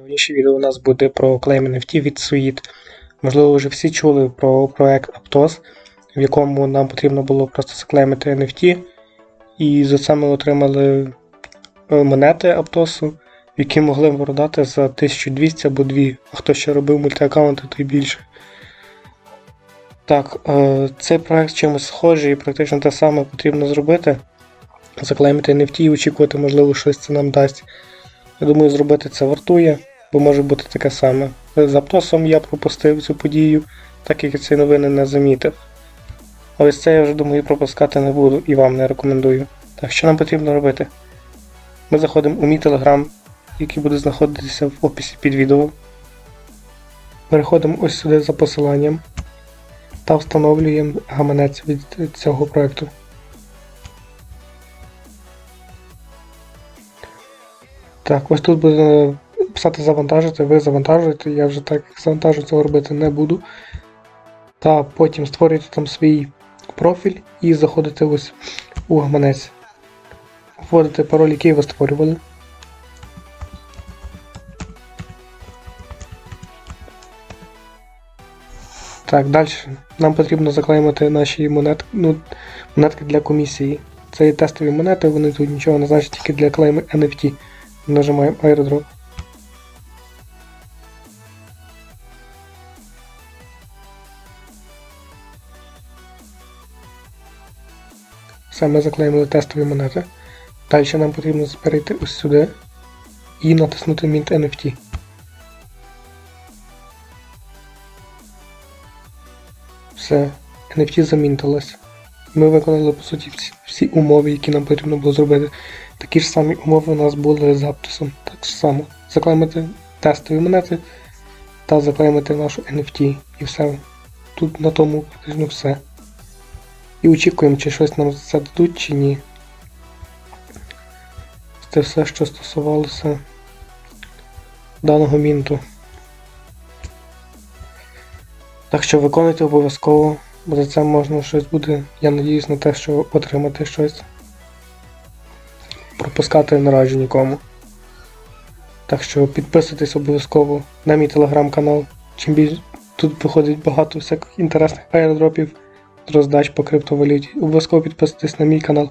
Сьогоднішнє відео у нас буде про клейм NFT від Suite. Можливо, вже всі чули про проект Aptos, в якому нам потрібно було просто заклеймити NFT. І за це ми отримали е, монети Aptos, які могли продати за 1200 або 2. А хто ще робив мультиаккаунти, то й більше. Так, е, цей проект чимось схожий і практично те саме потрібно зробити. Заклеймити NFT і очікувати, можливо, щось це нам дасть. Я думаю, зробити це вартує, бо може бути таке саме. З Аптосом я пропустив цю подію, так як ці новини не замітив. А ось це я вже думаю пропускати не буду і вам не рекомендую. Так, що нам потрібно робити? Ми заходимо у мій телеграм, який буде знаходитися в описі під відео. Переходимо ось сюди за посиланням та встановлюємо гаманець від цього проекту. Так, ось тут буде писати завантажити, ви завантажуєте, я вже так завантажу цього робити не буду. Та потім створюєте там свій профіль і заходите ось у гаманець. Вводите пароль, який ви створювали. Так, далі. Нам потрібно заклеймити наші монет, ну, монетки для комісії. Це є тестові монети, вони тут нічого не значать тільки для клейму NFT. Нажимаємо airdrop. Все, ми заклеїли тестові монети. Далі нам потрібно перейти ось сюди і натиснути Mint NFT. Все, NFT замінтилось. Ми виконали по суті всі, умови, які нам потрібно було зробити. Такі ж самі умови у нас були з Аптосом. Так само. Заклеймити тестові монети та заклеймити нашу NFT і все. Тут на тому практично все. І очікуємо, чи щось нам за це дадуть, чи ні. Це все, що стосувалося даного мінту. Так що виконуйте обов'язково, бо за це можна щось буде. Я надіюсь на те, що отримати щось. Пропускати не раджу нікому. Так що підписуйтесь обов'язково на мій телеграм-канал. Чим більше тут виходить багато всяких інтересних аеродропів, роздач по криптовалюті. Обов'язково підписуйтесь на мій канал.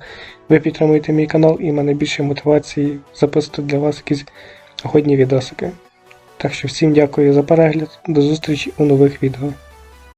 Ви підтримуєте мій канал і в мене більше мотивації записувати для вас якісь годні відосики. Так що всім дякую за перегляд, до зустрічі у нових відео.